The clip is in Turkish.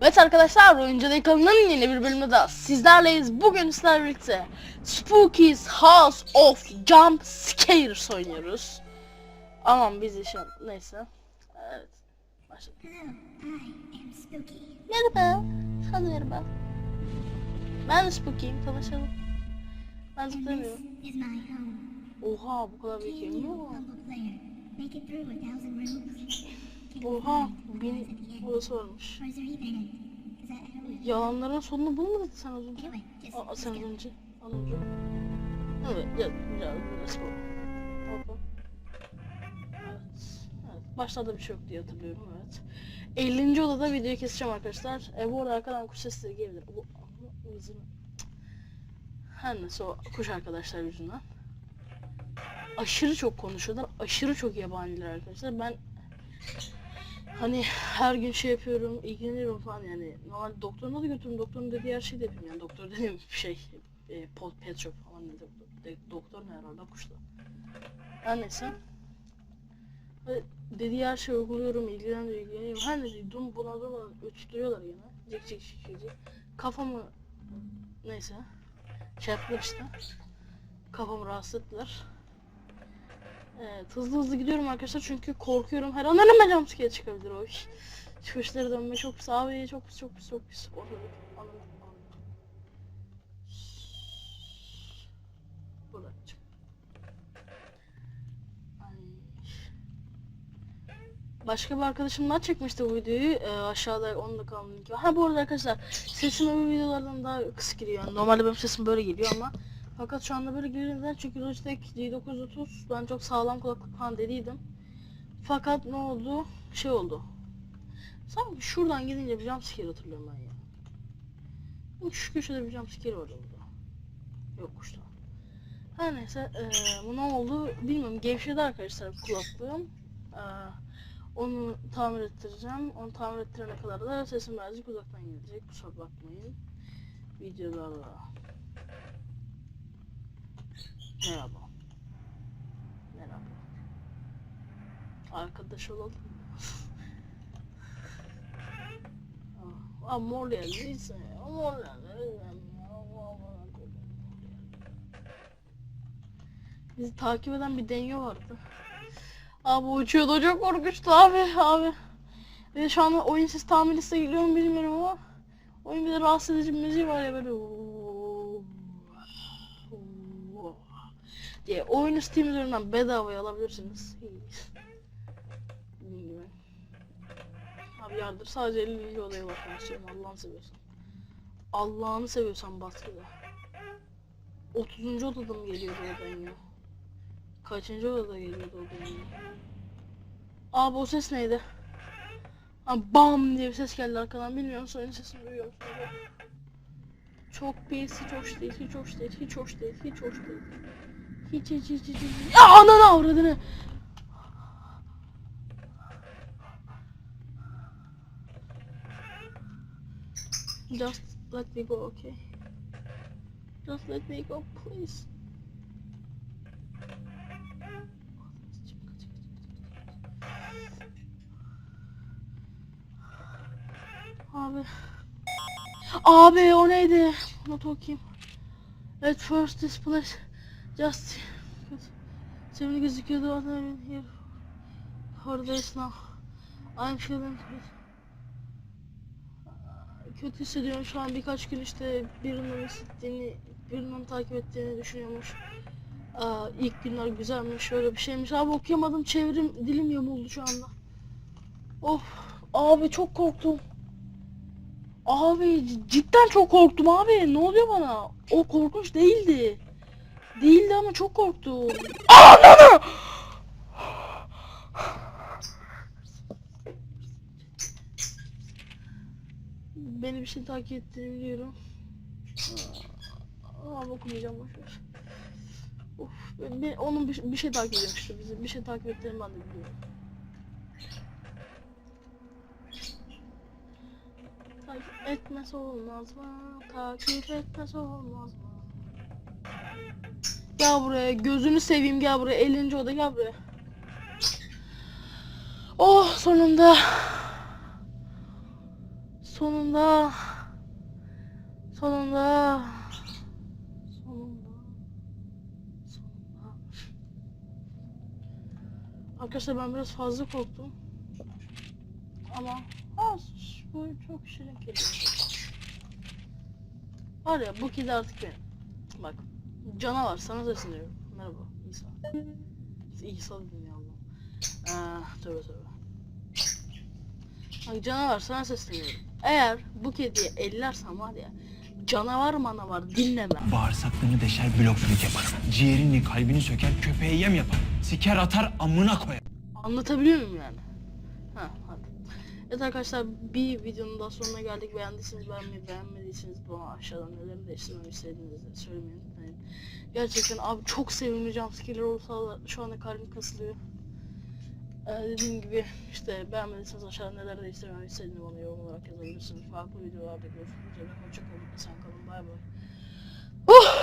Evet arkadaşlar Oyuncu Dayıkalı'nın yeni bir bölümünde daha sizlerleyiz. Bugün sizlerle birlikte Spooky's House of Jump Scares oynuyoruz. Aman biz işe neyse. Evet. Başladık. Merhaba. Hadi merhaba. Ben de Spooky'yim tanışalım. Ben zıplamıyorum. Oha bu kadar büyük Can Oha bin burası varmış. Yalanların sonunu bulmadın sen az önce. Aa, sen az önce. Az önce. Evet, go. Hoppa. Evet, evet. Başlarda bir şey yok diye hatırlıyorum, evet. 50. odada videoyu keseceğim arkadaşlar. E, bu arada arkadan kuş sesleri gelebilir. Bu, bu yüzünü... Her neyse o kuş arkadaşlar yüzünden. Aşırı çok konuşuyorlar. Aşırı çok yabaniler arkadaşlar. Ben hani her gün şey yapıyorum, ilgileniyorum falan yani. Normal doktoruna da götürürüm. Doktorun dediği her şeyi de yapayım yani. Doktor dediğim şey, e, pot, pet shop falan ne doktor, doktor ne herhalde kuşla. Her neyse. Ve dediği her şeyi uyguluyorum, ilgileniyorum, ilgileniyorum. Her neyse dum buna durmadan ötütürüyorlar yine. Cik cik cik cik. Kafamı neyse şey işte. Kafamı rahatsız ettiler. Evet, hızlı hızlı gidiyorum arkadaşlar çünkü korkuyorum her an önüme jumpscare çıkabilir o iş. Çıkışları dönme çok pis abi çok pis çok pis çok pis. Orada. Başka bir arkadaşım daha çekmişti bu videoyu. Ee, aşağıda onun da kanalının linki var. Ha bu arada arkadaşlar sesim öbür videolardan daha kısık geliyor. Normalde benim sesim böyle geliyor ama fakat şu anda böyle neden? Çünkü Logitech G930 ben çok sağlam kulaklık falan dediydim. Fakat ne oldu? Şey oldu. Sanki şuradan gidince bir jumpscare hatırlıyorum ben ya. Yok, Şu köşede bir jumpscare vardı burada. Yokmuş da. Her neyse eee, bu ne oldu bilmiyorum. Gevşedi arkadaşlar kulaklığım. Eee, onu tamir ettireceğim. Onu tamir ettirene kadar da sesim birazcık uzaktan gelecek. Kusura bakmayın. Videolarda. Merhaba. Merhaba. Arkadaş olalım mı? Ah, ah, mor geldiyse, mor geldiyse. Bizi takip eden bir denge vardı. Abi uçuyordu çok korkunçtu abi abi. Ve şu an oyun ses tahmin liste geliyor mu bilmiyorum ama oyun bir de rahatsız edici müziği var ya böyle diye oyunu Steam üzerinden bedavaya alabilirsiniz. Abi yardır sadece 50. odaya bakmak istiyorum Allah'ını seviyorsan. Allah'ını seviyorsan baskıda. 30. odada mı geliyordu o banyo? Kaçıncı odada geliyordu o banyo? Abi o ses neydi? Ha, bam diye bir ses geldi arkadan bilmiyorum oyunun sesini duyuyor musunuz? Çok pis, hiç hoş değil, hiç hoş değil, hiç hoş değil, hiç hoş değil. Hiç hiç hiç hiç hiç. Aa, ananı avradını. Just let me go, okay? Just let me go, please. Abi. Abi o neydi? Not okuyayım. At first this place just sevimli gözüküyordu adam here days now. I'm feeling kötü hissediyorum şu an birkaç gün işte birinin hissettiğini, birinin takip ettiğini düşünüyormuş. Aa, ilk günler güzelmiş, şöyle bir şeymiş. Abi okuyamadım, çevrim dilim yamuldu şu anda. Of, abi çok korktum. Abi cidden çok korktum abi. Ne oluyor bana? O korkunç değildi. Değildi ama çok korktum. Ananı! Beni bir şey takip ettiğini biliyorum. Aa okumayacağım boşver. Of, ben- onun bir, bir şey takip ediyormuştu bizi. Bir şey takip ettiğini ben de biliyorum. Takip etmez olmaz mı? Takip etmez olmaz mı? Gel buraya. Gözünü seveyim gel buraya. 50. oda gel buraya. Oh sonunda. Sonunda. Sonunda. Arkadaşlar ben biraz fazla korktum. Ama az. Bu çok şirin kedi. Var ya bu kedi artık benim. Bak. Canavar sana sesleniyorum. Merhaba İsa. İsa dedim ya Allah. Ah, tövbe tövbe. Bak canavar sana sesleniyorum. Eğer bu kediye ellersen var ya canavar manavar dinleme. Bağırsaklarını deşer blok flüt yaparım. Ciğerini kalbini söker köpeğe yem yapar. Siker atar amına koyar. Anlatabiliyor muyum yani? Ha hadi. Evet arkadaşlar bir videonun daha sonuna geldik. Beğendiyseniz beğenmeyi, beğenmediyseniz bana aşağıdan neleri değiştirmemi istediğinizi söylemeyi unutmayın. Gerçekten abi çok sevimli jumpscare'ler olsa da şu anda kalbim kasılıyor. Ee, dediğim gibi işte beğenmediyseniz aşağıdan neler değiştirmemi istediğini bana yorum olarak yazabilirsiniz. Farklı videolarda görüşmek üzere. Hoşçakalın. Esen kalın. Bay bay.